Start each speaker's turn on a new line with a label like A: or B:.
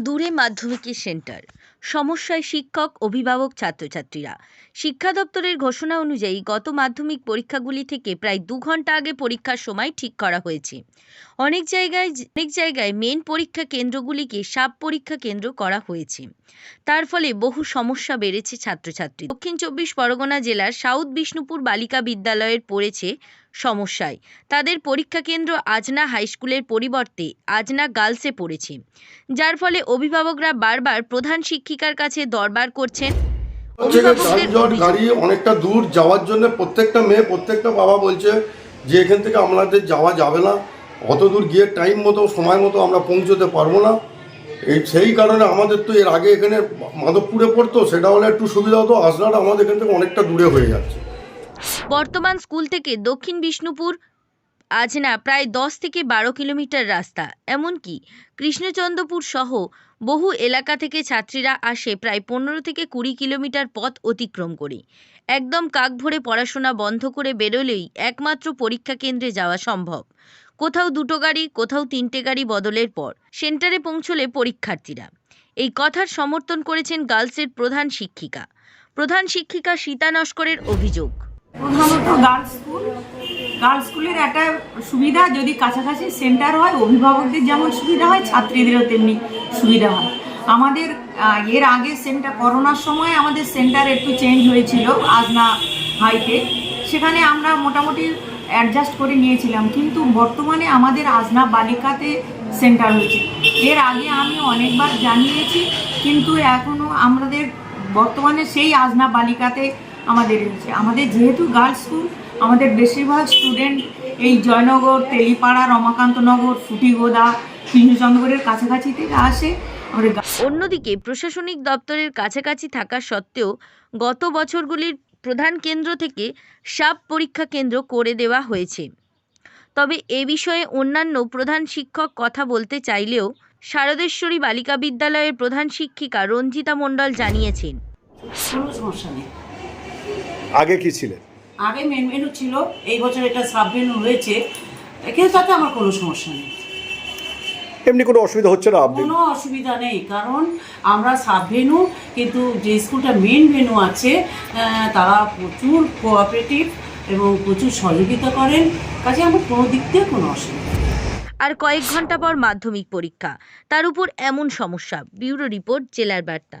A: দূরে মাধ্যমিকের সেন্টার। সমস্যায় শিক্ষক, অভিভাবক, ছাত্রছাত্রীরা। শিক্ষা দপ্তরের ঘোষণা অনুযায়ী গত মাধ্যমিক পরীক্ষাগুলি থেকে প্রায় দু ঘণ্টা আগে পরীক্ষার সময় ঠিক করা হয়েছে। অনেক জায়গায় অনেক জায়গায় মেন পরীক্ষা কেন্দ্রগুলিকে সাব পরীক্ষা কেন্দ্র করা হয়েছে। তার ফলে বহু সমস্যা বেড়েছে ছাত্রছাত্রী দক্ষিণ চব্বিশ পরগনা জেলার সাউথ বিষ্ণুপুর বালিকা বিদ্যালয়ের পড়েছে সমস্যায়। তাদের পরীক্ষা কেন্দ্র আজনা হাই স্কুলের পরিবর্তে আজনা গার্লসে পড়েছে। যার ফলে অভিভাবকরা বারবার প্রধান শিক্ষিকার কাছে দরবার করছেন।
B: গাড়ি অনেকটা দূর যাওয়ার জন্য প্রত্যেকটা মেয়ে প্রত্যেকটা বাবা বলছে যে এখান থেকে আমাদের যাওয়া যাবে না। অত দূর গিয়ে টাইম মতো সময় মতো আমরা পৌঁছতে পারব না। এই সেই কারণে আমাদের তো এর আগে এখানে মাধবপুরে পড়তো সেটা হলে একটু সুবিধা হতো। আসনাটা আমাদের এখান থেকে অনেকটা দূরে হয়ে যাচ্ছে।
A: বর্তমান স্কুল থেকে দক্ষিণ বিষ্ণুপুর, আজ না প্রায় দশ থেকে বারো কিলোমিটার রাস্তা। এমনকি কৃষ্ণচন্দ্রপুর সহ বহু এলাকা থেকে ছাত্রীরা আসে প্রায় পনেরো থেকে কুড়ি কিলোমিটার পথ অতিক্রম করে। একদম কাক ভরে পড়াশোনা বন্ধ করে বেরোলেই একমাত্র পরীক্ষা কেন্দ্রে যাওয়া সম্ভব। কোথাও দুটো গাড়ি, কোথাও তিনটে গাড়ি বদলের পর সেন্টারে পৌঁছলে পরীক্ষার্থীরা। এই কথার সমর্থন করেছেন গার্লসের প্রধান শিক্ষিকা। প্রধান শিক্ষিকা সীতা নস্করের অভিযোগ।
C: প্রধানত গার্লস স্কুল। গার্লস স্কুলের একটা সুবিধা, যদি কাছাকাছি সেন্টার হয়, অভিভাবকদের যেমন সুবিধা হয়, ছাত্রীদেরও তেমনি সুবিধা হয়। আমাদের এর আগে সেন্টার, করোনার সময় আমাদের সেন্টার একটু চেঞ্জ হয়েছিল, আজনা হাইতে। সেখানে আমরা মোটামুটি অ্যাডজাস্ট করে নিয়েছিলাম, কিন্তু বর্তমানে আমাদের আজনা বালিকাতে সেন্টার হয়েছে। এর আগে আমি অনেকবার জানিয়েছি, কিন্তু এখনও আমাদের বর্তমানে সেই আজনা বালিকাতে আমাদের রয়েছে। আমাদের যেহেতু গার্লস স্কুল আমাদের বেশিরভাগ স্টুডেন্ট এই জয়নগর তেলিপাড়া রমাকান্তনগর ফুটিগোদা কৃষ্ণচন্দ্রগড়ের কাছাকাছি থেকে আসে। আমাদের
A: অন্যদিকে প্রশাসনিক দপ্তরের কাছাকাছি থাকা সত্ত্বেও গত বছরগুলির প্রধান কেন্দ্র থেকে সাব পরীক্ষা কেন্দ্র করে দেওয়া হয়েছে। তবে এ বিষয়ে অন্যান্য প্রধান শিক্ষক কথা বলতে চাইলেও শারদেশ্বরী বালিকা বিদ্যালয়ের প্রধান শিক্ষিকা রঞ্জিতা মণ্ডল জানিয়েছেন।
D: সমস্যা নেই।
E: আগে কি ছিলেন
D: আগে মেন মেনু ছিল এই বছর এটা সাব মেনু হয়েছে। কিন্তু তাতে আমার কোনো সমস্যা নেই।
E: এমনি কোনো অসুবিধা হচ্ছে না আপনি?
D: কোনো অসুবিধা নেই কারণ আমরা সাব ভেনু কিন্তু যে স্কুলটা মেন ভেনু আছে আহ, তারা প্রচুর কোঅপারেটিভ এবং প্রচুর সহযোগিতা করেন। কাজে আমার কোনো দিক থেকে কোনো অসুবিধা
A: আর কয়েক ঘণ্টা পর মাধ্যমিক পরীক্ষা। তার উপর এমন সমস্যা ব্যুরো রিপোর্ট জেলার বার্তা।